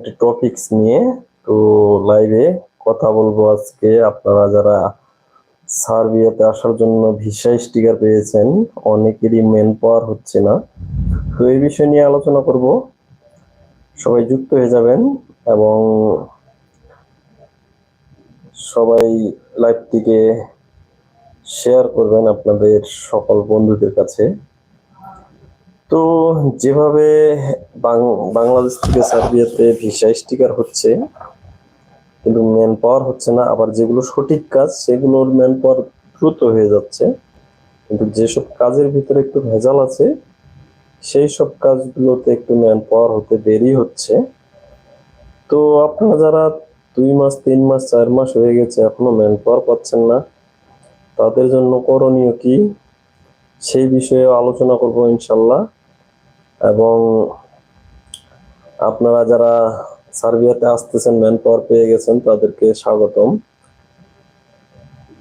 একটি টপিকস নিয়ে তো লাইভে কথা বলব আজকে। আপনারা যারা সার্বিয়াতে আসার জন্য ভিসা স্টিকার পেয়েছেন, অনেকেরই মেন পাওয়ার হচ্ছে না। তো এই বিষয় নিয়ে আলোচনা করব। সবাই যুক্ত হয়ে যাবেন এবং সবাই লাইভটিকে শেয়ার করবেন আপনাদের সকল বন্ধুদের কাছে। তো যেভাবে বাংলাদেশ থেকে সার্বিয়াতে ভিসা স্টিকার হচ্ছে, কিন্তু ম্যান পাওয়ার হচ্ছে না। আবার যেগুলো সঠিক কাজ, সেগুলোর ম্যান পাওয়ার দ্রুত হয়ে যাচ্ছে। কিন্তু যেসব কাজের ভিতরে একটু ভেজাল আছে সেই সব কাজগুলোতে একটু ম্যান পাওয়ার হতে দেরি হচ্ছে। তো আপনারা যারা দুই মাস, তিন মাস, চার মাস হয়ে গেছে এখনও ম্যান পাওয়ার পাচ্ছেন না, তাদের জন্য করণীয় কি? সেই বিষয়ে আলোচনা করব ইনশাল্লাহ। এবং আপনারা যারা সার্বিয়াতে আসতেছেন ম্যান পাওয়ার পেয়ে গেছেন, তাদেরকে স্বাগতম।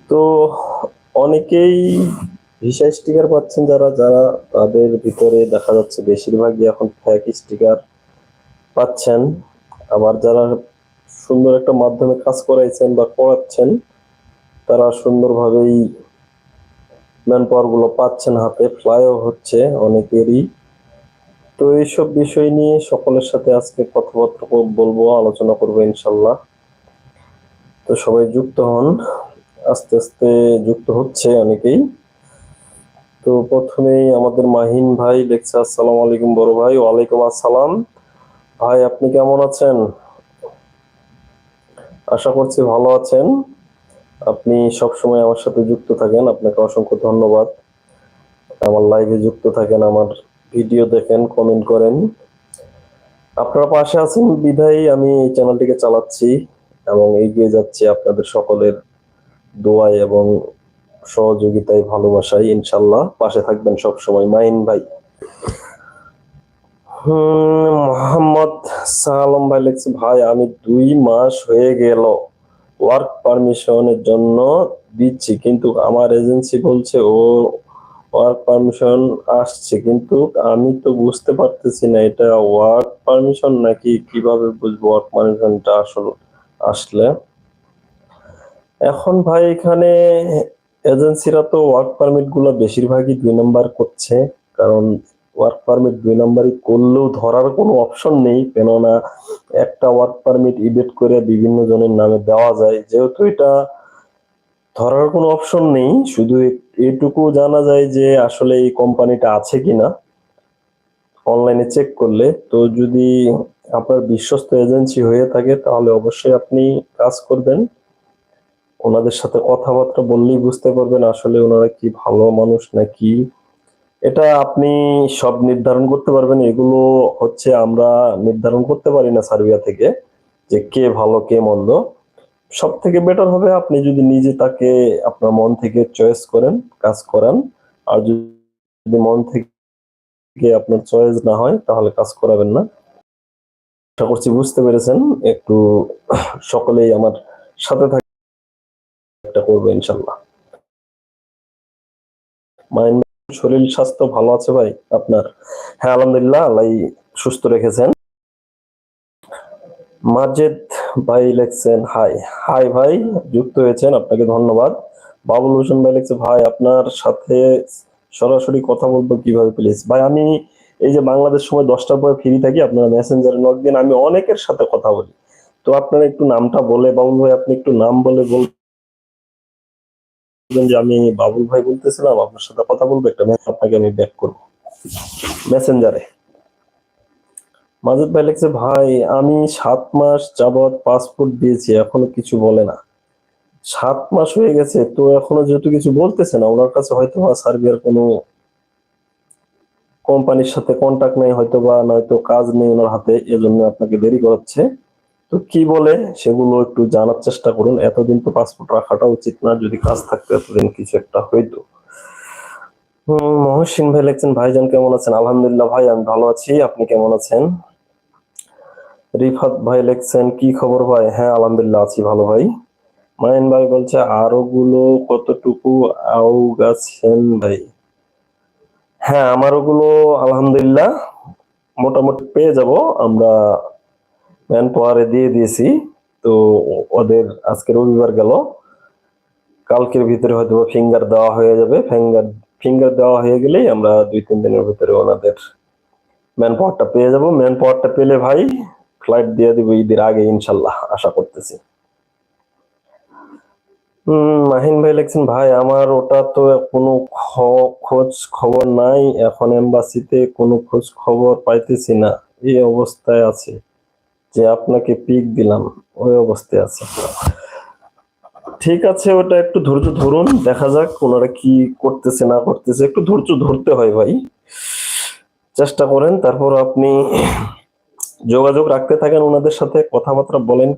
তো অনেকেই ভিসা স্টিকার পাচ্ছেন যারা যারা তাদের ভিতরে দেখা যাচ্ছে বেশিরভাগই এখন ফ্যাক স্টিকার পাচ্ছেন। আবার যারা সুন্দর একটা মাধ্যমে কাজ করাইছেন বা করাচ্ছেন, তারা সুন্দরভাবেই ম্যান পাওয়ারগুলো পাচ্ছেন হাতে। ফ্লাইও হচ্ছে অনেকেরই। তো এইসব বিষয় নিয়ে সকলের সাথে আজকে কথাবার্তা বলব, আলোচনা করব ইনশাল্লাহ। তো সবাই যুক্ত হন। আস্তে আস্তে যুক্ত হচ্ছে অনেকেই। তো প্রথমেই আমাদের মাহিন ভাই লেখছে আসসালামু আলাইকুম বড় ভাই, ওয়ালাইকুম আসসালাম। ভাই, আপনি কেমন আছেন? আশা করছি ভালো আছেন। আপনি সব সময় আমার সাথে যুক্ত থাকেন। আপনাকে অসংখ্য ধন্যবাদ। আমার লাইভে যুক্ত থাকেন আমার ভিডিও দেখেন কমেন্ট করেন। আপনারা পাশে আছেন বিধায় আমি এই চ্যানেলটিকে চালাচ্ছি এবং এগিয়ে যাচ্ছি আপনাদের সকলের দোয়ায় এবং সহযোগিতায়, ভালোবাসায় ইনশাল্লাহ পাশে থাকবেন সব সময় মাইন ভাই। হুম, মোহাম্মদ সালাম ভাই লিখছে, ভাই, আমি দুই মাস হয়ে গেল ওয়ার্ক পারমিশনের জন্য দিচ্ছি, কিন্তু আমার এজেন্সি বলছে ও ওয়ার্ক পারমিশন আসছে, কিন্তু আমি তো বুঝতে পারতেছি না এটা ওয়ার্ক পারমিশন নাকি কীভাবে বুঝব ওয়ার্ক পারমিশনটা আসলে আসলে। এখন ভাই এখানে এজেন্সিরা তো ওয়ার্ক পারমিটগুলো বেশিরভাগই দুই নাম্বার করছে, কারণ ওয়ার্ক পারমিট দুই নাম্বারই করলেও ধরার কোনো অপশন নেই, কেননা একটা ওয়ার্ক পারমিট ইডিট করে বিভিন্ন জনের নামে দেওয়া যায়, যেহেতু এটা ধরার কোনো অপশন নেই। শুধু এটুকু জানা যায় যে আসলে এই কোম্পানিটা আছে কিনা। অনলাইনে চেক করলে। তো যদি আপনার বিশ্বস্ত এজেন্সি হয়ে থাকে, তাহলে অবশ্যই আপনি কাজ করবেন। ওনাদের সাথে কথাবার্তা বললেই বুঝতে পারবেন আসলে ওনারা কি ভালো মানুষ নাকি। এটা আপনি সব নির্ধারণ করতে পারবেন। এগুলো হচ্ছে আমরা নির্ধারণ করতে পারি না সার্বিয়া থেকে যে কে ভালো, কে মন্দ। সব থেকে বেটার হবে আপনি যদি নিজে তাকে আপনার মন থেকে চয়েস করেন, কাজ করান। আর যদি মন থেকে আপনার চয়েস না হয়, তাহলে কাজ করাবেন না। আশা করছি বুঝতে পেরেছেন। একটু সকলেই আমার সাথে থাকতে একটা করব ইনশাল্লাহ। মাইন্ড শরীর, স্বাস্থ্য ভালো আছে ভাই? আপনার? হ্যাঁ আলহামদুলিল্লাহ আল্লাহ সুস্থ রেখেছেন। মাজেদ ভাই লিখছেন হাই হাই ভাই, যুক্ত হয়েছেন, আপনাকে ধন্যবাদ। বাবুল হোসেন ভাই লিখছে, ভাই, আপনার সাথে সরাসরি কথা বলব কীভাবে প্লিজ ভাই, আমি এই যে বাংলাদেশ সময় দশটার পরে ফ্রি থাকি, আপনারা মেসেঞ্জারে নক দিন, আমি অনেকের সাথে কথা বলি। তো আপনারা একটু নামটা বলে, বাবুল ভাই, আপনি একটু নাম বলে বলবেন যে আমি বাবুল ভাই বলতেছিলাম, আপনার সাথে কথা বলব, একটা আপনাকে আমি ব্যাক করব। মেসেঞ্জারে মাজেদ ভাই লিখছে, ভাই, আমি সাত মাস যাবৎ পাসপোর্ট দিয়েছি, এখনও কিছু বলে না। সাত মাস হয়ে গেছে, তো এখনও যেহেতু কিছু বলতেছে না, ওনার কাছে হয়তো বা সার্বিয়ার কোনো কোম্পানির সাথে কন্টাক্ট নেই হয়তো বা নয়তো কাজ নেই ওনার হাতে, এজন্য আপনাকে দেরি করাচ্ছে। তো কি বলে, সেগুলো একটু জানার চেষ্টা করুন। এতদিন তো পাসপোর্ট রাখাটা উচিত না, যদি কাজ থাকতো এতদিন কিছু একটা হইতো। মহসিন ভাই লিখছেন, ভাইজান কেমন আছেন? আলহামদুলিল্লাহ ভাই, আমি ভালো আছি। আপনি কেমন আছেন? রিফাত ভাই লিখছেন, কি খবর ভাই? হ্যাঁ আলহামদুলিল্লাহ, আছি ভালো ভাই। মাইন ভাই বলছে আরও গুলো কতটুকু আউ গাছেন ভাই? হ্যাঁ আমার ওগুলো আলহামদুলিল্লাহ মোটামুটি পেয়ে যাব। আমরা ম্যান পাওয়ারে দিয়ে দিয়েছি। তো ওদের আজকে রবিবার গেল। কালকের ভিতরে হয়তো ফিঙ্গার দেওয়া হয়ে যাবে। ফিঙ্গার ফিঙ্গার দেওয়া হয়ে গেলেই আমরা দুই, তিন দিনের ভিতরে ওনাদের ম্যান পাওয়ারটা পেয়ে যাব। ম্যান পাওয়ারটা পেলে ভাই ফ্লাইট দিয়ে দিব ঈদের আগে, ইনশাল্লাহ, আশা করতেছি। মাহিন ভাই লিখছেন, ভাই, আমার ওটা তো কোনো খোঁজ খবর নাই। এখন এম্বাসিতে কোনো খোঁজ খবর পাইতেছি না। এই অবস্থায় আছে যে আপনাকে পিক দিলাম। ওই অবস্থায় আছে ঠিক আছে, ওটা একটু ধৈর্য ধরুন, দেখা যাক ওনারা কি করতেছে, না করতেছে। একটু ধৈর্য ধরতে হয় ভাই। চেষ্টা করেন, তারপর আপনি যোগাযোগ রাখতে থাকেন, ওনাদের সাথে কথাবার্তা বলেন,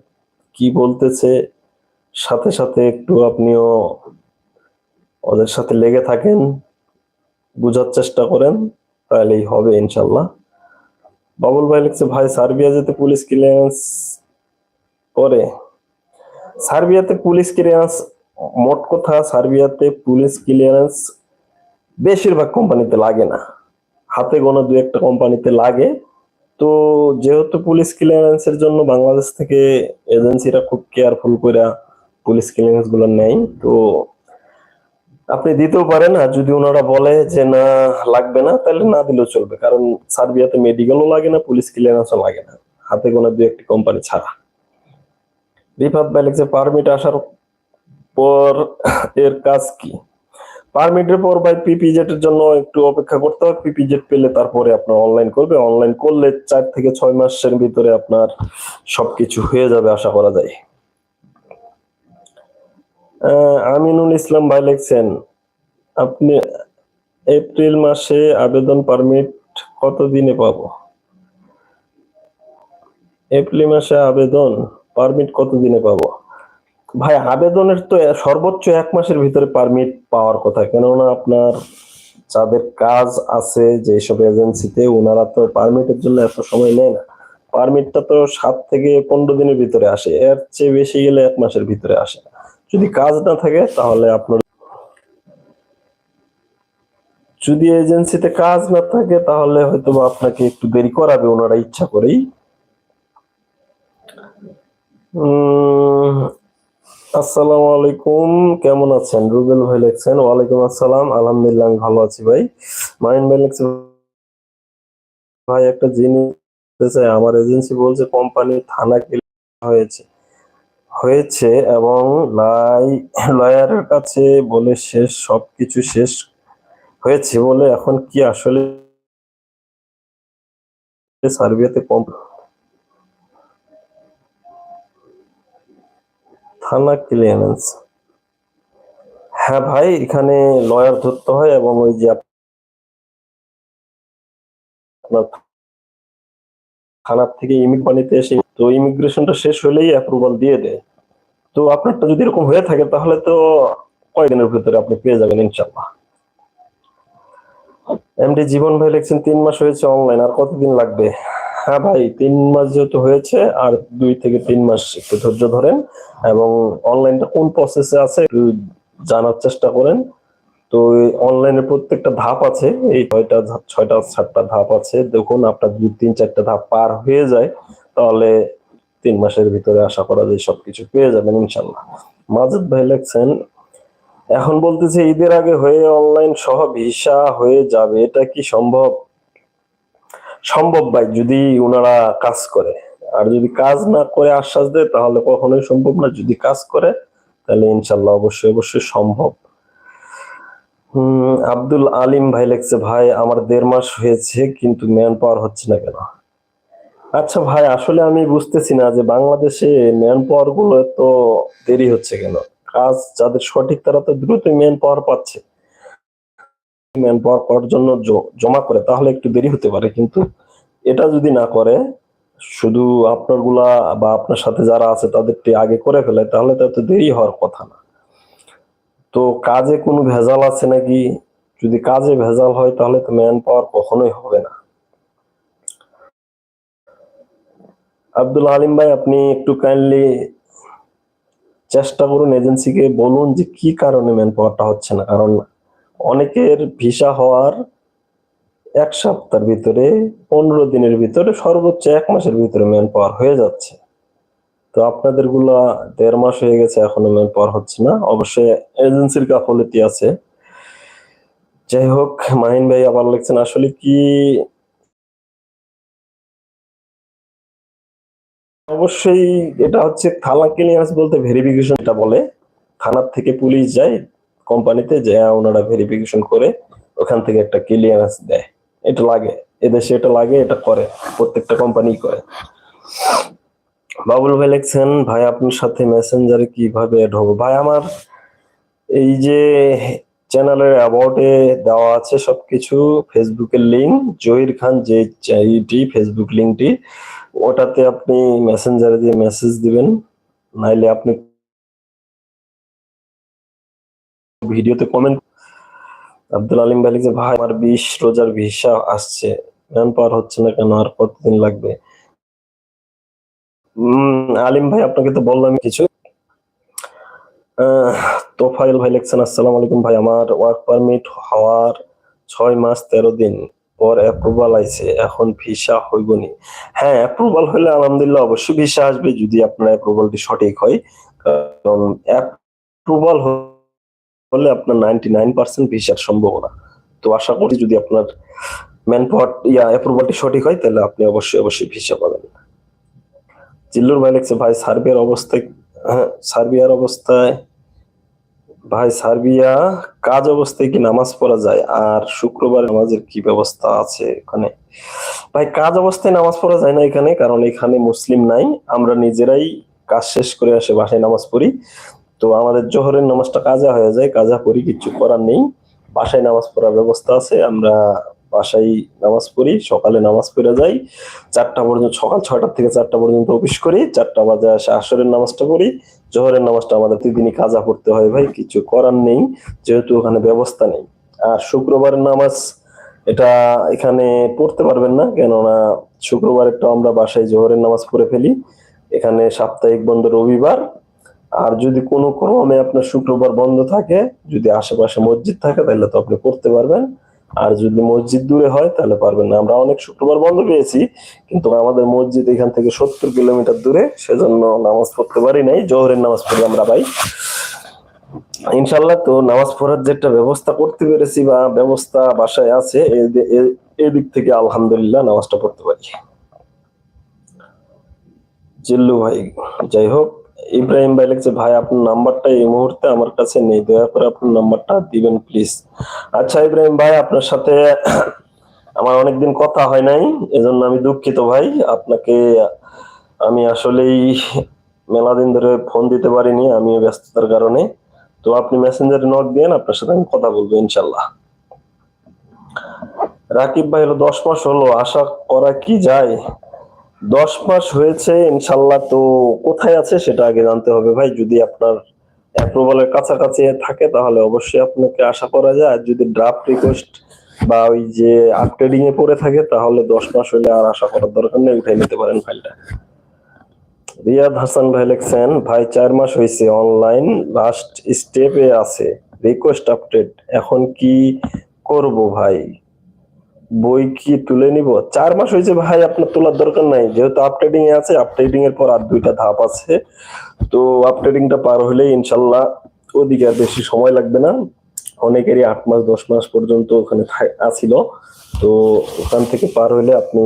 কি বলতেছে, সাথে সাথে একটু আপনিও ওদের সাথে লেগে থাকেন, বুঝার চেষ্টা করেন তাহলেই হবে ইনশাল্লাহ। বাবুল ভাই লিখছে, ভাই, সার্বিয়া যেতে পুলিশ ক্লিয়ারেন্স করে। সার্বিয়াতে পুলিশ ক্লিয়ারেন্স, মোট কথা সার্বিয়াতে পুলিশ ক্লিয়ারেন্স বেশিরভাগ কোম্পানিতে লাগে না। হাতে গোনা দু একটা কোম্পানিতে লাগে। তো যেহেতু পুলিশ ক্লিয়ারেন্সের জন্য বাংলাদেশ থেকে এজেন্সিরা খুব কেয়ারফুল করে পুলিশ ক্লিয়ারেন্সগুলো নেয়, তো আপনি দিতেও পারেন। আর যদি ওনারা বলে যে না, লাগবে না, তাহলে না দিলেও চলবে। কারণ সার্বিয়াতে মেডিকেলও লাগে না পুলিশ ক্লিয়ারেন্সও লাগে না। হাতে গোনা দু একটি কোম্পানি ছাড়া। রিফাত লিখছে পারমিট আসার পর এর কাজ কি? পারমিটের পর ভাই পিপিজেড এর জন্য একটু অপেক্ষা করতে হবে পিপিজেড পেলে তারপরে আপনার অনলাইন করবে। অনলাইন করলে চার থেকে ছয় মাসের ভিতরে আপনার সবকিছু হয়ে যাবে আশা করা যায়। আমিনুল ইসলাম ভাই লিখছেন, আপনি এপ্রিল মাসে আবেদন পারমিট কত দিনে পাবো? এপ্রিল মাসে আবেদন পারমিট কত দিনে পাবো? ভাই, আবেদনের তো সর্বোচ্চ এক মাসের ভিতরে পারমিট পাওয়ার কথা। কেননা আপনার যাদের কাজ আছে যেসব এজেন্সিতে ওনারা তো পারমিটের জন্য এত সময় নেয় না। পারমিটটা তো সাত থেকে পনেরো দিনের ভিতরে আসে। এর চেয়ে বেশি গেলে এক মাসের ভিতরে আসে যদি কাজ না থাকে, তাহলে আপনার যদি এজেন্সিতে কাজ না থাকে, তাহলে হয়তো আপনাকে একটু দেরি করাবে ওনারা ইচ্ছা করেই। আসসালামু আলাইকুম। কেমন আছেন? রুবেল ভাই লিখছেন, ওয়ালাইকুম আসসালাম। আলহামদুলিল্লাহ ভালো আছি ভাই। মাইন ভাই লিখছেন ভাই একটা জিনিস আমার এজেন্সি বলছে কোম্পানি থানা হয়েছে। হয়েছে এবং লাই, লয়ারের কাছে বলে শেষ, সবকিছু শেষ হয়েছে বলে এখন কি আসলে সার্বিয়াতে কম থানা ক্লিয়ারেন্স হ্যাঁ ভাই, এখানে লয়ার ধরতে হয় এবং ওই যে থানার থেকে ইমিগ্রেশনিতে এসে তো ইমিগ্রেশনটা শেষ হলেই অ্যাপ্রুভাল দিয়ে দেয়। তো আপনারটা যদি এরকম হয়ে থাকে, তাহলে তো কয়েকদিনের ভিতরে আপনি পেয়ে যাবেন ইনশাল্লাহ এমডি জীবন ভাই লিখছেন, তিন মাস হয়েছে অনলাইন আর কতদিন লাগবে? হ্যাঁ ভাই, তিন মাস যেহেতু হয়েছে আর দুই থেকে তিন মাস একটু ধৈর্য ধরেন এবং অনলাইনটা কোন প্রসেসে আছে জানার চেষ্টা করেন। তো অনলাইনে প্রত্যেকটা ধাপ আছে, এই ছয়টা ছয়টা সাতটা ধাপ আছে। দেখুন আপনার দুই তিন, চারটা ধাপ পার হয়ে যায়, তাহলে তিন মাসের ভিতরে আশা করা যায় সবকিছু পেয়ে যাবেন ইনশাল্লাহ মাজেদ ভাই লেখছেন, এখন বলতেছে ঈদের আগে হয়ে অনলাইন সহ ভিসা হয়ে যাবে, এটা কি সম্ভব? সম্ভব ভাই, যদি ওনারা কাজ করে। আর যদি কাজ না করে আশ্বাস দেয়, তাহলে কখনোই সম্ভব না। যদি কাজ করে, তাহলে ইনশাল্লাহ অবশ্যই অবশ্যই সম্ভব। আব্দুল আলিম ভাই লেখছে, ভাই, আমার দেড় মাস হয়েছে, কিন্তু ম্যান পাওয়ার হচ্ছে না কেন? আচ্ছা ভাই, আসলে আমি বুঝতেছি না যে বাংলাদেশে ম্যান পাওয়ারগুলো তো দেরি হচ্ছে কেন? কাজ যাদের সঠিক তারা তো দ্রুত ম্যান পাওয়ার পাচ্ছে। ম্যান পাওয়ার করার জন্য জমা করে, তাহলে একটু দেরি হতে পারে। কিন্তু এটা যদি না করে, শুধু আপনারগুলা বা আপনার সাথে যারা আছে, তাদেরটি আগে করে ফেলে, তাহলে তো এত দেরি হওয়ার কথা না। তো কাজে কোনো ভেজাল আছে নাকি? যদি কাজে ভেজাল হয়, তাহলে তো ম্যান পাওয়ার কখনোই হবে না। আব্দুল আলিম ভাই, আপনি একটু কাইন্ডলি চেষ্টা করুন এজেন্সিকে বলুন যে কি কারণে ম্যান পাওয়ারটা হচ্ছে না? কারণ অনেকের ভিসা হওয়ার এক সপ্তাহের ভিতরে, পনেরো দিনের ভিতরে, সর্বোচ্চ এক মাসের ভিতরে ম্যান পাওয়ার হয়ে যাচ্ছে। তো আপনাদেরগুলা দেড় মাস হয়ে গেছে এখনও ম্যান পাওয়ার হচ্ছে না। অবশ্যই এজেন্সির গাফলতি আছে। যাই হোক, মাহিন ভাই, আবার লিখছেন, আসলে কি অবশ্যই এটা হচ্ছে থানা ক্লিয়ারেন্স বলতে ভেরিফিকেশন এটা বলে। থানার থেকে পুলিশ যায় কোম্পানিতে যে ওনারা ভেরিফিকেশন করে ওখান থেকে একটা ক্লিয়ারেন্স দেয়। এটা লাগে এদেশে এটা লাগে, এটা করে, প্রত্যেকটা কোম্পানি করে। বাবুল ভাই লিখছেন, ভাই, আপনার সাথে মেসেঞ্জারে কীভাবে অ্যাড হব? ভাই, আমার এই যে চ্যানেলের অ্যাবাউটে দেওয়া আছে সবকিছু ফেসবুকের লিঙ্ক জহির খান যে এইটি ফেসবুক লিঙ্কটি ওটাতে আপনি মেসেঞ্জারে দিয়ে মেসেজ দিবেন, নাইলে আপনি ভিডিওতে কমেন্ট আব্দুল আলিম ভাই লিখছে ভাই, আমার বিশ রোজার ভিসা আসছে ম্যান পাওয়ার হচ্ছে না কেন, আর কতদিন লাগবে? আলিম ভাই, আপনাকে তো বললাম কিছু। তোফাইল ভাই লিখছেন, আসসালামু আলাইকুম ভাই, আমার ওয়ার্ক পারমিট হওয়ার ছয় মাস তেরো দিন পর অ্যাপ্রুভাল আইছে, এখন ভিসা হইবনি। হ্যাঁ অ্যাপ্রুভাল হলে আলহামদুলিল্লাহ অবশ্যই ভিসা আসবে যদি আপনার অ্যাপ্রুভালটি সঠিক হয়। কারণ অ্যাপ্রুভাল হলে আপনার নাইনটি নাইন পার্সেন্ট ভিসার সম্ভাবনা তো আশা করি যদি আপনার ম্যান পাওয়ার ইয়া অ্যাপ্রুভালটি সঠিক হয়, তাহলে আপনি অবশ্যই অবশ্যই ভিসা পাবেন। জিল্লুর ভাই লিখছে, ভাই, সার্বিয়ার অবস্থায় হ্যাঁ সার্বিয়ার অবস্থায়, ভাই, সার্বিয়া কাজ অবস্থায় কি নামাজ পড়া যায়? আর শুক্রবার নামাজের কি ব্যবস্থা আছে এখানে? ভাই, কাজ অবস্থায় নামাজ পড়া যায় না এখানে, কারণ এখানে মুসলিম নাই। আমরা নিজেরাই কাজ শেষ করে আসে বাসায় নামাজ পড়ি। তো আমাদের জোহরের নামাজটা কাজা হয়ে যায়, কাজা পড়ি কিছু করার নেই। বাসায় নামাজ পড়ার ব্যবস্থা আছে, আমরা বাসায় নামাজ পড়ি, সকালে নামাজ পড়ে যাই। চারটা পর্যন্ত, সকাল ছয়টা থেকে চারটা পর্যন্ত অফিস করি, চারটা বাজে আসে আসরের নামাজটা পড়ি। জোহরের নামাজটা আমাদের প্রতিদিনই কাজা পড়তে হয় ভাই, কিছু করার নেই, যেহেতু ওখানে ব্যবস্থা নেই। আর শুক্রবারের নামাজ এটা এখানে পড়তে পারবেন না, কেননা শুক্রবারেরটা আমরা বাসায় জোহরের নামাজ পড়ে ফেলি। এখানে সাপ্তাহিক বন্ধ রবিবার আর যদি কোনো ক্রমে আপনার শুক্রবার বন্ধ থাকে, যদি আশেপাশে মসজিদ থাকে, তাহলে তো আপনি পড়তে পারবেন। আর যদি মসজিদ দূরে হয়, তাহলে পারবেন না। আমরা অনেক শুক্রবার বন্ধ পেয়েছি, কিন্তু আমাদের মসজিদ এখান থেকে সত্তর কিলোমিটার দূরে, সেজন্য নামাজ পড়তে পারি নাই। জোহরের নামাজ পড়ি আমরা ভাই। ইনশাল্লাহ তো নামাজ পড়ার যেটা ব্যবস্থা করতে পেরেছি বা ব্যবস্থা বাসায় আছে এদিক থেকে আলহামদুলিল্লাহ নামাজটা পড়তে পারি। জিল্লু ভাই, যাই হোক। ইব্রাহিম ভাই লিখছে, ভাই, আপনার নাম্বারটা এই মুহূর্তে আমার কাছে নেই, দয়া করে আপনার নাম্বারটা দিবেন প্লিজ আচ্ছা ইব্রাহিম ভাই, আপনার সাথে আমার অনেকদিন কথা হয় নাই, এজন্য আমি দুঃখিত ভাই। আপনাকে আমি আসলেই মেলা দিন ধরে ফোন দিতে পারিনি আমি ব্যস্ততার কারণে। তো আপনি মেসেঞ্জারে নক দিন আপনার সাথে আমি কথা বলব, ইনশাল্লাহ। রাকিব ভাই হলো দশ মাস হলো, আশা করা কি যায়? দশ মাস হয়েছে, ইনশাল্লাহ। তো কোথায় আছে সেটা আগে জানতে হবে ভাই। যদি আপনার অ্যাপ্রুভালের কাছাকাছি থাকে, তাহলে অবশ্যই আপনাকে আশা করা যায়। আর যদি ড্রাফট রিকোয়েস্ট বা ওই যে আপগ্রেডিং এ পড়ে থাকে, তাহলে দশ মাস হলে আর আশা করার দরকার নেই। উঠাই নিতে পারেন ফাইলটা রিয়াদ হাসান ভাই লিখছেন, ভাই, চার মাস হয়েছে অনলাইন লাস্ট স্টেপে আছে। রিকোয়েস্ট আপডেট এখন কি করব ভাই? বই কি তুলে নিব? চার মাস হয়েছে ভাই, আপনার তোলার দরকার নাই। যেহেতু আপডেটিং এ আছে আপডেটিং এর পর আর দুইটা ধাপ আছে। তো আপডেটিংটা পার হলে ইনশাল্লাহ ওদিকে আর বেশি সময় লাগবে না। অনেকেরই আট মাস, দশ মাস পর্যন্ত ওখানে আছিল। তো ওখান থেকে পার হলে আপনি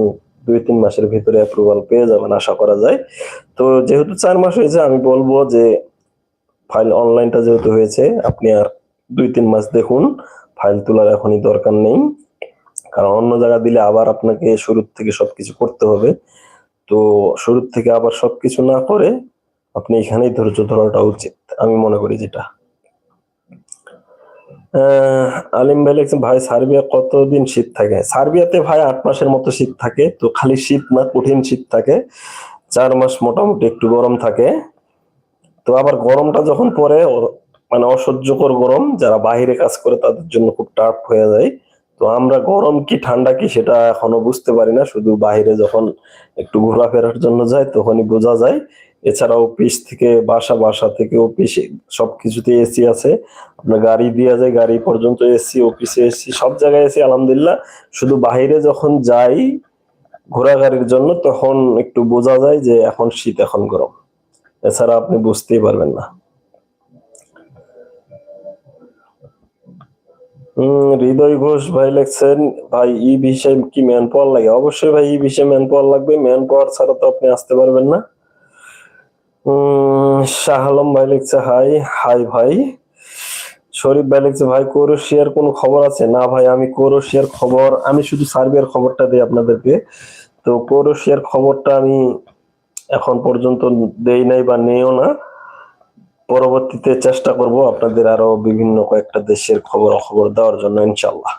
দুই, তিন মাসের ভিতরে অ্যাপ্রুভাল পেয়ে যাবেন, আশা করা যায়। তো যেহেতু চার মাস হয়েছে, আমি বলব যে ফাইল অনলাইনটা যেহেতু হয়েছে, আপনি আর দুই, তিন মাস দেখুন। ফাইল তোলার এখনই দরকার নেই। কারণ অন্য জায়গা দিলে আবার আপনাকে শুরুর থেকে সবকিছু করতে হবে। তো শুরুর থেকে আবার সবকিছু না করে আপনি এখানেই ধৈর্য ধরাটা উচিত, আমি মনে করি যেটা। আলিম ভাই লিখছেন, ভাই সার্বিয়া কতদিন শীত থাকে? সার্বিয়াতে ভাই আট মাসের মতো শীত থাকে, তো খালি শীত না, কঠিন শীত থাকে। চার মাস মোটামুটি একটু গরম থাকে। তো আবার গরমটা যখন পরে মানে অসহ্যকর গরম, যারা বাইরে কাজ করে তাদের জন্য খুব টাফ হয়ে যায়। তো আমরা গরম কি ঠান্ডা কি সেটা এখনও বুঝতে পারি না। শুধু বাইরে যখন একটু ঘোরাফেরার জন্য যায় তখনই বোঝা যায়। এছাড়া অফিস থেকে বাসা বাসা থেকে অফিসে সবকিছুতে এসি আছে। আপনার গাড়ি দেওয়া যায় গাড়ি পর্যন্ত এসি অফিসে এসি সব জায়গায় এসি আলহামদুলিল্লাহ। শুধু বাইরে যখন যাই ঘোরাঘুরির জন্য তখন একটু বোঝা যায় যে এখন শীত, এখন গরম। এছাড়া আপনি বুঝতেই পারবেন না। হৃদয় ঘোষ ভাই লেখছেন, ভাই, ই বিষয়ে কি ম্যান পাওয়ার লাগে? অবশ্যই ভাই, ই বিষয়ে ম্যান পাওয়ার লাগবে। ম্যান পাওয়ার ছাড়া তো আপনি আসতে পারবেন না। শাহ আলম ভাই লিখছে, হাই হাই ভাই। শরীফ ভাই লিখছে, ভাই, ক্রোয়েশিয়ার কোনো খবর আছে? না ভাই, আমি ক্রোয়েশিয়ার খবর, আমি শুধু সার্বিয়ার খবরটা দিই আপনাদেরকে। তো ক্রোয়েশিয়ার খবরটা আমি এখন পর্যন্ত দেই নাই বা নেও না। পরবর্তীতে চেষ্টা করব আপনাদের আরও বিভিন্ন কয়েকটা দেশের খবর খবর দেওয়ার জন্য ইনশাল্লাহ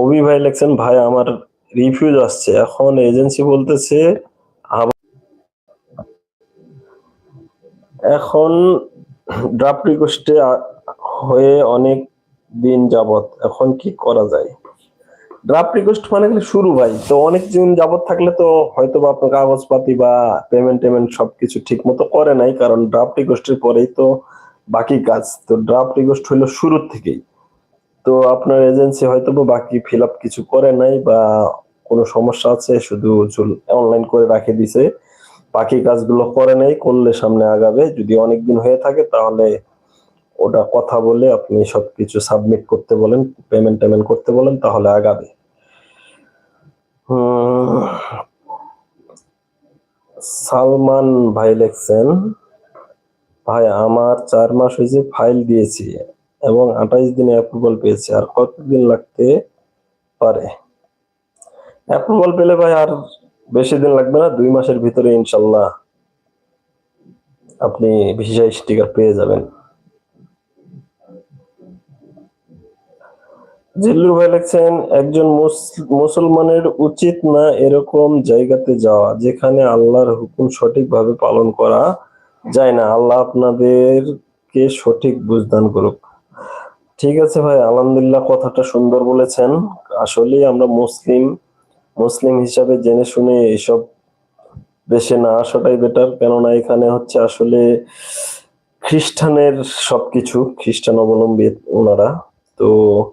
অভি ভাই লেখছেন, ভাই, আমার রিফিউজ আসছে। এখন এজেন্সি বলতেছে এখন ড্রাফট রিকোয়েস্টে হয়ে অনেক দিন যাবত এখন কি করা যায়? ড্রাফট রিকোয়েস্ট মানে কি শুরু ভাই। তো অনেক দিন যাবত থাকলে তো হয়তো বা আপনার কাগজপাতি বা পেমেন্ট টেমেন্ট সবকিছু ঠিক মতো করে নাই, কারণ ড্রাফট রিকোয়েস্টের পরেই তো বাকি কাজ। তো ড্রাফট রিকোয়েস্ট হলো শুরুর থেকেই। তো আপনার এজেন্সি হয়তো বা বাকি ফিল আপ কিছু করে নাই বা কোনো সমস্যা আছে, শুধু অনলাইন করে রাখে দিছে। বাকি কাজগুলো করে নাই, করলে সামনে আগাবে। যদি অনেকদিন হয়ে থাকে তাহলে ওটা কথা বলে আপনি সবকিছু সাবমিট করতে বলেন পেমেন্ট টেমেন্ট করতে বলেন, তাহলে আগাবে। সালমান ভাই লেখছেন, ভাই, আমার চার মাস হয়েছে ফাইল দিয়েছি এবং আঠাইশ দিনে অ্যাপ্রুভাল পেয়েছি, আর কতদিন লাগতে পারে? অ্যাপ্রুভাল পেলে ভাই আর বেশি দিন লাগবে না, দুই মাসের ভিতরে ইনশাল্লাহ আপনি ভিসা স্টিকার পেয়ে যাবেন। জিল্লুর ভাই লিখছেন, একজন মুস- মুসলমানের উচিত না এরকম জায়গাতে যাওয়া যেখানে আল্লাহর হুকুম সঠিকভাবে পালন করা যায় না। আল্লাহ আপনাদেরকে সঠিক বুঝদান করুক। ঠিক আছে ভাই, আলহামদুলিল্লাহ কথাটা সুন্দর বলেছেন। আসলেই আমরা মুসলিম মুসলিম হিসাবে জেনে শুনে এসব দেশে না আসাটাই বেটার কেননা এখানে হচ্ছে আসলে খ্রিস্টানের সবকিছু, খ্রিস্টান অবলম্বী ওনারা। তো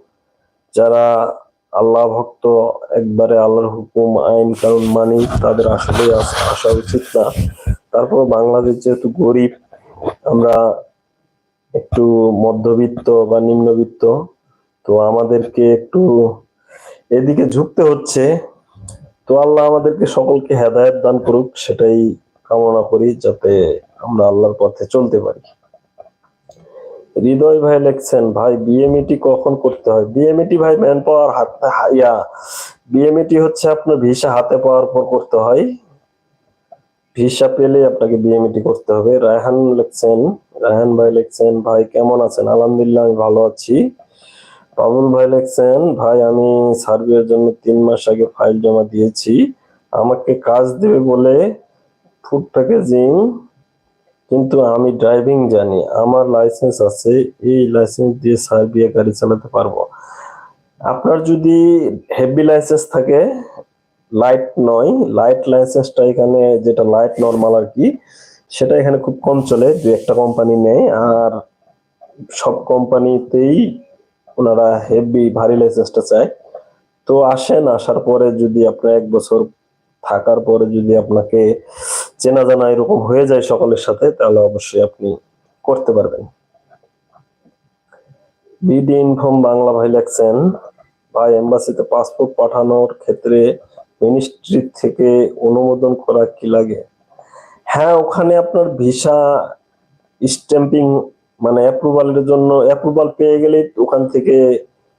যারা আল্লাহ ভক্ত, একবারে আল্লাহর হুকুম, আইন, কানুন মানি তাদের আসলে আসা উচিত না। তারপর বাংলাদেশ যেহেতু গরিব, আমরা একটু মধ্যবিত্ত বা নিম্নবিত্ত, তো আমাদেরকে একটু এদিকে ঝুঁকতে হচ্ছে। তো আল্লাহ আমাদেরকে সকলকে হেদায়েত দান করুক, সেটাই কামনা করি যাতে আমরা আল্লাহর পথে চলতে পারি। হৃদয় ভাই লিখছেন, ভাই বিএমইটি কখন করতে হয়? বিএমইটি ভাই ম্যান পাওয়ার হাতে ইয়া। বিএমইটি হচ্ছে আপনার ভিসা হাতে পাওয়ার পর করতে হয়। ভিসা পেলে আপনাকে বিএমইটি করতে হবে। রায়হান লিখছেন, রায়হান ভাই লিখছেন, ভাই, কেমন আছেন? আলহামদুলিল্লাহ, আমি ভালো আছি। বাবুল ভাই লিখছেন, ভাই, আমি সার্ভের জন্য তিন মাস আগে ফাইল জমা দিয়েছি। আমাকে কাজ দেবে বলে ফুড প্যাকেজিং কিন্তু আমি ড্রাইভিং জানি, আমার লাইসেন্স আছে, এই লাইসেন্স দিয়ে সার্বিয়া গাড়ি চালাতে পারব। আপনার যদি হেভি লাইসেন্স থাকে লাইট নয় লাইট লাইসেন্সটা এখানে যেটা লাইট নর্মাল আর কি, সেটা এখানে খুব কম চলে দু একটা কোম্পানি নেই আর সব কোম্পানিতেই ওনারা হেভি ভারী লাইসেন্সটা চায়। তো আসেন, আসার পরে যদি আপনার এক বছর থাকার পরে যদি আপনাকে চেনা জানা এরকম হয়ে যায় সকলের সাথে, তাহলে অবশ্যই আপনি করতে পারবেন। বিডি ইনফর্ম বাংলা ভাই লেখছেন, ভাই, এম্বাসিতে পাসপোর্ট পাঠানোর ক্ষেত্রে মিনিস্ট্রি থেকে অনুমোদন করা কি লাগে? হ্যাঁ ওখানে আপনার ভিসা স্ট্যাম্পিং মানে অ্যাপ্রুভালের জন্য, অ্যাপ্রুভাল পেয়ে গেলে ওখান থেকে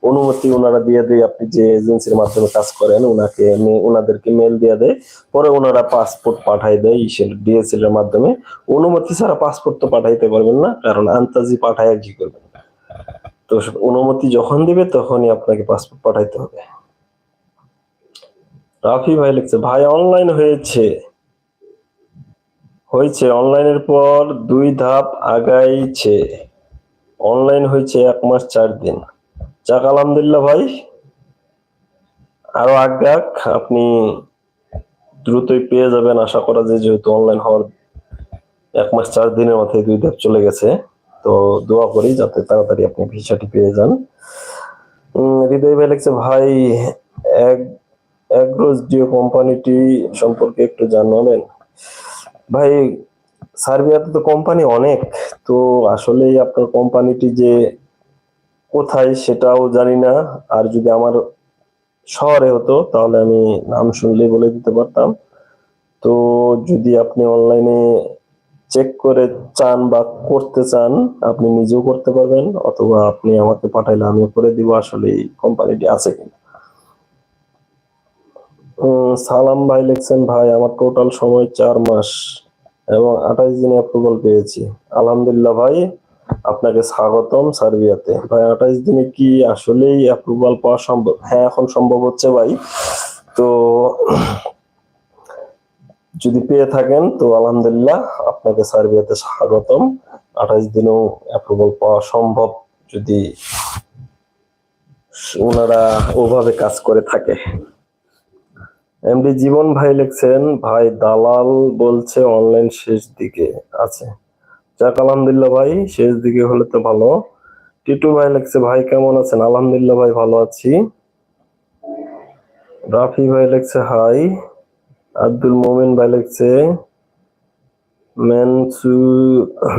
অনুমতি ওনারা দিয়ে দেয়, আপনি যে এজেন্সির মাধ্যমে কাজ করেন, ওনাকে ওনাদেরকে মেল দিয়ে দেয়। পরে ওনারা পাসপোর্ট পাঠাই দেয় ডিএসএল এর মাধ্যমে। অনুমতি ছাড়া পাসপোর্ট তো পাঠাইতে পারবেন না, কারণ আন্তাজি পাঠায় কি করবেন? তো অনুমতি যখন দিবে, তখনই আপনাকে পাসপোর্ট পাঠাইতে হবে। রাফি ভাই লিখছে, ভাই অনলাইন হয়েছে। হয়েছে অনলাইনের পর দুই ধাপ আগাইছে। অনলাইন হয়েছে এক মাস চার দিন। যাক, আলহামদুলিল্লাহ ভাই। আরও আগাক আপনি দ্রুতই পেয়ে যাবেন। আশা করা যায় যেহেতু অনলাইন হওয়ার এক মাস, চার দিনের মাথায় দুই ধাপ চলে গেছে। তো দোয়া করি যাতে তাড়াতাড়ি আপনি ভিসাটি পেয়ে যান। হৃদয় ভাই লিখছে, ভাই, এক অ্যাগ্রোস ডিও কোম্পানিটি সম্পর্কে একটু জানাবেন? ভাই, সার্বিয়াতে তো কোম্পানি অনেক, তো আসলেই আপনার কোম্পানিটি যে কোথায় সেটাও জানি না। আর যদি আমার শহরে হতো, তাহলে আমি নাম শুনলেই বলে দিতে পারতাম। তো যদি আপনি অনলাইনে চেক করে চান বা করতে চান, আপনি নিজেও করতে পারবেন, অথবা আপনি আমাকে পাঠাইলে আমিও করে দিব আসলে এই কোম্পানিটি আছে কিনা। সালাম ভাই লিখছেন, ভাই, আমার টোটাল সময় চার মাস এবং আঠাশ দিনে অ্যাপ্রুভাল পেয়েছি। আলহামদুলিল্লাহ ভাই আপনাকে স্বাগতম সার্বিয়াতে। ভাই, আঠাশ দিনে কি আসলেই অ্যাপ্রুভাল পাওয়া সম্ভব? হ্যাঁ এখন সম্ভব হচ্ছে ভাই। তো যদি পেয়ে থাকেন, তো আলহামদুলিল্লাহ আপনাকে সার্বিয়াতে স্বাগতম। আঠাশ দিনেও অ্যাপ্রুভাল পাওয়া সম্ভব যদি ওনারা ওভাবে কাজ করে থাকে। এমডি জীবন ভাই লিখছেন, ভাই, দালাল বলছে অনলাইন শেষ দিকে আছে। যাক, আলহামদুলিল্লাহ ভাই, শেষ দিকে হলে তো ভালো। টিটু ভাই লিখছে, ভাই, কেমন আছেন? আলহামদুলিল্লাহ ভাই, ভালো আছি। রাফি ভাই লিখছে, হাই। আব্দুল মোমিন ভাই লিখছে, মেনসু,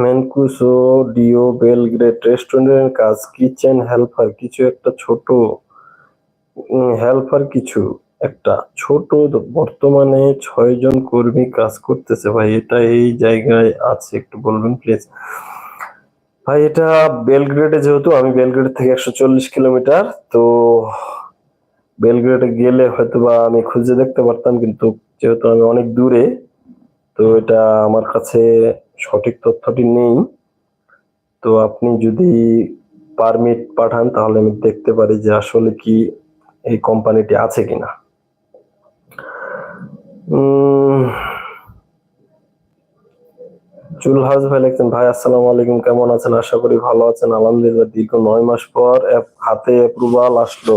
মেনকুসো ডিও বেলগ্রেড রেস্টুরেন্টের কাজ, কিচেন হেল্পার, কিছু একটা ছোট হেল্পার কিছু। একটা ছোট বর্তমানে ছয় জন কর্মী কাজ করতেছে। ভাই, এটা এই জায়গায় আছে, একটু বলবেন প্লিজ ভাই, এটা বেলগ্রেডে যেহেতু, আমি বেলগ্রেড থেকে একশো চল্লিশ কিলোমিটার, তো বেলগ্রেডে গেলে হয়তো বা আমি খুঁজে দেখতে পারতাম, কিন্তু যেহেতু আমি অনেক দূরে, তো এটা আমার কাছে সঠিক তথ্যটি নেই। তো আপনি যদি পারমিট পাঠান, তাহলে আমি দেখতে পারি যে আসলে কি এই কোম্পানিটি আছে কিনা। জুলহাজ ভাই লিখছেন, ভাই, আসসালামু আলাইকুম, কেমন আছেন? আশা করি ভালো আছেন। আলহামদুলিল্লাহ, দীর্ঘ নয় মাস পর হাতে অ্যাপ্রুভাল আসলো।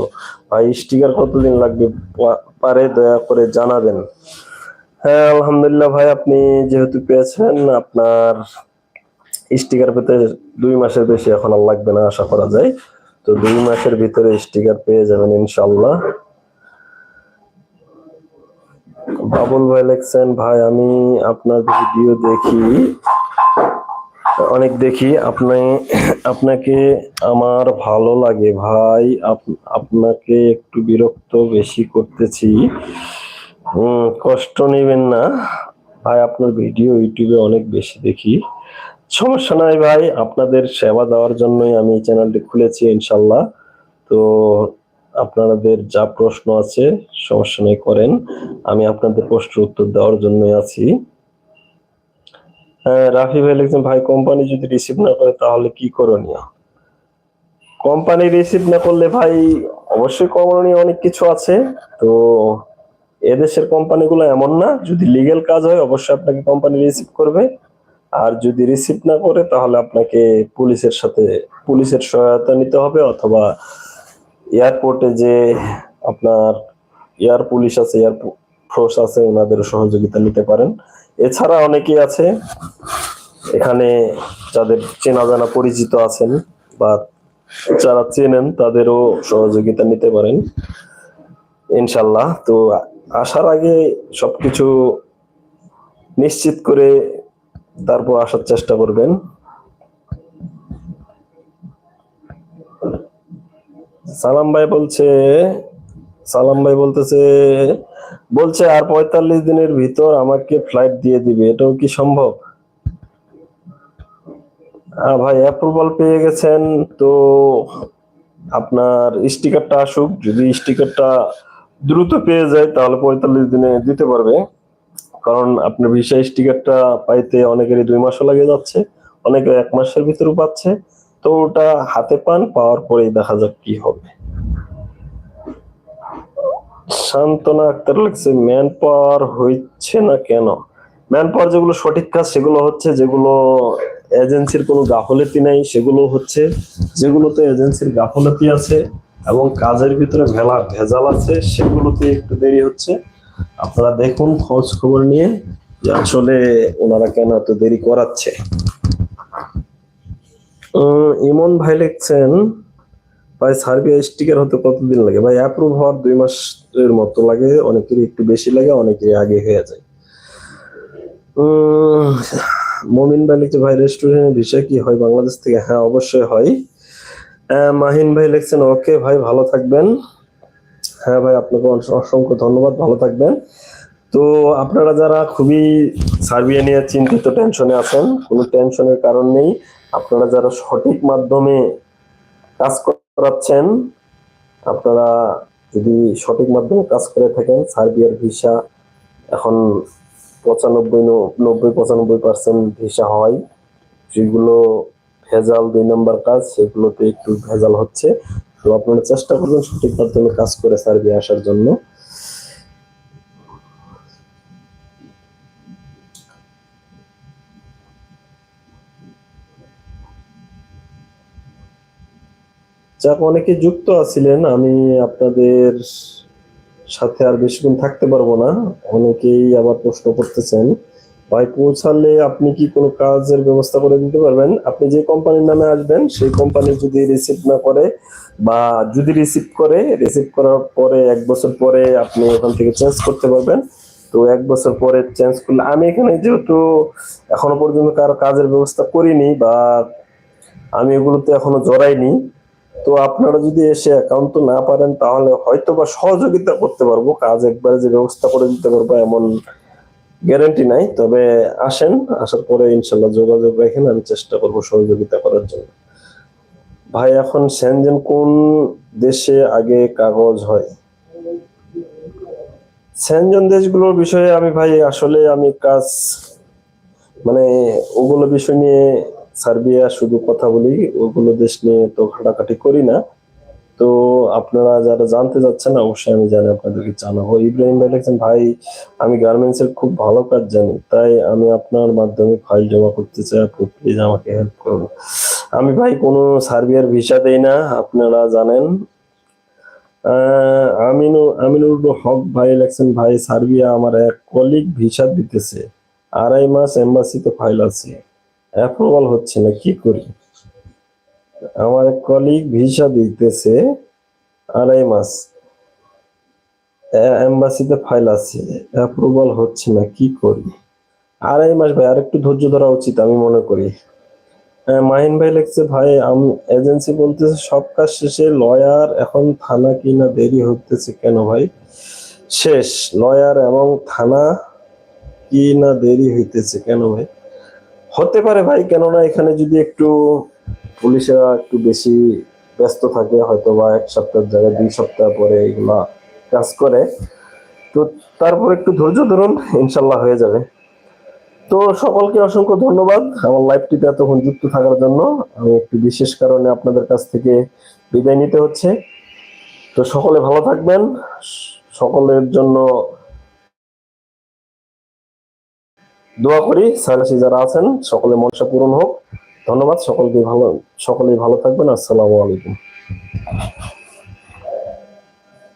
ভাই, স্টিকার কতদিন লাগবে? পারে দয়া করে জানাবেন। হ্যাঁ আলহামদুলিল্লাহ ভাই, আপনি যেহেতু পেয়েছেন, আপনার স্টিকার পেতে দুই মাসের বেশি এখন আর লাগবে না, আশা করা যায়। তো দুই মাসের ভিতরে স্টিকার পেয়ে যাবেন ইনশাল্লাহ বাবুল ভাই লিখছেন ভাই, আমি আপনার ভিডিও দেখি। অনেক দেখি, আপনি, আপনাকে আমার ভালো লাগে, ভাই, আপ- আপনাকে একটু বিরক্ত বেশি করতেছি। কষ্ট নেবেন না। ভাই, আপনার ভিডিও ইউটিউবে অনেক বেশি দেখি। সমস্যা নাই ভাই, আপনাদের সেবা দেওয়ার জন্যই আমি এই চ্যানেলটি খুলেছি, ইনশাল্লাহ। তো আপনাদের যা প্রশ্ন আছে, সমস্যা নেই, করেন। আমি আপনাদের প্রশ্নের উত্তর দেওয়ার জন্যই আছি। রাফি ভাই লিখছেন, ভাই, কোম্পানি যদি রিসিভ না করে তাহলে কি করণীয়? কোম্পানি রিসিভ না করলে ভাই, অবশ্যই করণীয় অনেক কিছু আছে। তো এদেশের কোম্পানিগুলো এমন না, যদি লিগেল কাজ হয়, অবশ্যই আপনাকে কোম্পানি রিসিভ করবে। আর যদি রিসিভ না করে, তাহলে আপনাকে পুলিশের সাথে, পুলিশের সহায়তা নিতে হবে অথবা এয়ারপোর্টে যে আপনার এয়ার পুলিশ আছে, এয়ার ফোর্স আছে, ওনাদের সহযোগিতা নিতে পারেন। এছাড়া অনেকেই আছে, এখানে যাদের চেনা জানা পরিচিত আছেন বা যারা চেনেন, তাদেরও সহযোগিতা নিতে পারেন, ইনশাল্লাহ। তো আসার আগে সবকিছু নিশ্চিত করে তারপর আসার চেষ্টা করবেন। সালাম ভাই বলছে সালাম ভাই বলতেছে বলছে আর পঁয়তাল্লিশ দিনের ভিতর আমাকে ফ্লাইট দিয়ে দিবে এটাও কি সম্ভব? আহ, ভাই অ্যাপ্রুভাল পেয়ে গেছেন তো আপনার স্টিকারটা আসুক যদি স্টিকারটা দ্রুত পেয়ে যায় তাহলে পঁয়তাল্লিশ দিনে দিতে পারবে। কারণ আপনার ভিসা স্টিকারটা পাইতে অনেকেরই দুই মাসও লাগে যাচ্ছে অনেকে এক মাসের ভিতরেও পাচ্ছে। তো ওটা হাতে পান, পাওয়ার পরেই দেখা যাক কি হবে। শান্তনা আক্তার লাগছে ম্যান পাওয়ার হচ্ছে না কেন? ম্যান পাওয়ার যেগুলো সঠিক কাজ, সেগুলো হচ্ছে যেগুলো এজেন্সির কোনো গাফলতি নাই, সেগুলো হচ্ছে যেগুলোতে এজেন্সির গাফলতি আছে এবং কাজের ভিতরে ভেলা, ভেজাল আছে, সেগুলোতে একটু দেরি হচ্ছে। আপনারা দেখুন, খোঁজ খবর নিয়ে যে আসলে ওনারা কেন এত দেরি করাচ্ছে। ইমন ভাই লিখছেন, ভাই সার্বিয়া স্টিকার হতে কতদিন লাগে? ভাই অ্যাপ্রুভ হওয়ার দুই মাসের মতো লাগে, অনেকেরই একটু বেশি লাগে অনেকেরই আগে হয়ে যায়। মমিন ভাই লিখছে, ভাই রেস্টুরেন্টের ভিসা কি হয়? বাংলাদেশ থেকে হ্যাঁ অবশ্যই হয়। মাহিন ভাই লিখছেন, ওকে, ভাই, ভালো থাকবেন। হ্যাঁ ভাই, আপনাকে অসংখ্য ধন্যবাদ, ভালো থাকবেন। তো আপনারা যারা খুবই সার্বিয়া নিয়ে চিন্তিত টেনশনে আছেন, কোনো টেনশনের কারণ নেই। আপনারা যারা সঠিক মাধ্যমে কাজ করাচ্ছেন, আপনারা যদি সঠিক মাধ্যমে কাজ করে থাকেন, সার্বিয়ার ভিসা এখন পঁচানব্বই নব্বই, পঁচানব্বই পার্সেন্ট ভিসা হয়। যেগুলো ভেজাল দুই নম্বর কাজ, সেগুলোতে একটু ভেজাল হচ্ছে। তো আপনারা চেষ্টা করবেন সঠিক মাধ্যমে কাজ করে সার্বিয়া আসার জন্য। যাক অনেকে যুক্ত আছিলেন, আমি আপনাদের সাথে আর বেশিক্ষণ থাকতে পারব না। অনেকেই আবার প্রশ্ন করতেছেন, ভাই পৌঁছালে আপনি কি কোনো কাজের ব্যবস্থা করে দিতে পারবেন? আপনি যে কোম্পানির নামে আসবেন, সেই কোম্পানি যদি রিসিভ না করে বা যদি রিসিভ করে রিসিভ করার পরে এক বছর পরে আপনি ওখান থেকে চেঞ্জ করতে পারবেন। তো এক বছর পরে চেঞ্জ করলে, আমি এখানে যেহেতু এখনও পর্যন্ত কারও কাজের ব্যবস্থা করিনি বা আমি এগুলোতে এখনও জড়াইনি তো আপনারা যদি এসে একাউন্ট না পারেন, তাহলে হয়তো বা সহযোগিতা করতে পারব। কাজ একবারে যে ব্যবস্থা করে দিতে পারব, এমন গ্যারান্টি নাই। তবে আসেন, আসার পরে ইনশাল্লাহ যোগাযোগ রাখেন, আমি চেষ্টা করব সহযোগিতা করার জন্য। ভাই, এখন সেনজেন কোন দেশে আগে কাগজ হয়? সেনজন দেশগুলোর বিষয়ে আমি ভাই, আসলে আমি কাজ মানে ওগুলো বিষয় নিয়ে সার্বিয়া শুধু কথা বলি, ওগুলো দেশ নিয়ে তো ঘাটাঘাটি করি না। তো আপনারা যারা জানতে যাচ্ছেন অবশ্যই আমি জানি আপনাদেরকে জানাব। ইব্রাহিম ভাই লিখছেন, ভাই, আমি গার্মেন্টস এর খুব ভালো কাজ জানি, তাই আমি আপনার মাধ্যমে ফাইল জমা করতে চাই। আপনি প্লিজ আমাকে হেল্প করুন। আমি ভাই কোনো সার্বিয়ার ভিসা দেই না, আপনারা জানেন। আমিনু আমিনুর হক ভাই ভাই, সার্বিয়া আমার এক কলিগ ভিসা দিতেছে। আড়াই মাস এম্বাসিতে ফাইল আছে। অ্যাপ্রুভাল হচ্ছে না, কি করি? আমার কলিগ ভিসা দিতেছে আড়াই মাস। এম্বাসিতে ফাইল আছে, অ্যাপ্রুভাল হচ্ছে না, কি করি? আড়াই মাস ভাই, আর একটু ধৈর্য ধরা উচিত আমি মনে করি। মাহিন ভাই লিখছে, ভাই, আমি এজেন্সি বলতেছে সব কাজ শেষে লয়ার এখন থানা কিনা দেরি হতেছে কেন ভাই? শেষ লয়ার এবং থানা কি না দেরি হইতেছে কেন ভাই? হতে পারে ভাই, কেননা এখানে যদি একটু পুলিশেরা একটু বেশি ব্যস্ত থাকে হয়তো বা এক সপ্তাহের জায়গায় দুই সপ্তাহ পরে এগুলা কাজ করে। তো তারপর একটু ধৈর্য ধরুন, ইনশাল্লাহ হয়ে যাবে। তো সকলকে অসংখ্য ধন্যবাদ আমার লাইভটিতে এতক্ষণ যুক্ত থাকার জন্য। আমি একটু বিশেষ কারণে আপনাদের কাছ থেকে বিদায় নিতে হচ্ছে। তো সকলে ভালো থাকবেন। সকলের জন্য দোয়া করি সাইলাসি যারা আছেন সকলে মনসা পূরণ হোক। ধন্যবাদ, সকলকে ভালো সকলেই ভালো থাকবেন, আসসালামু আলাইকুম।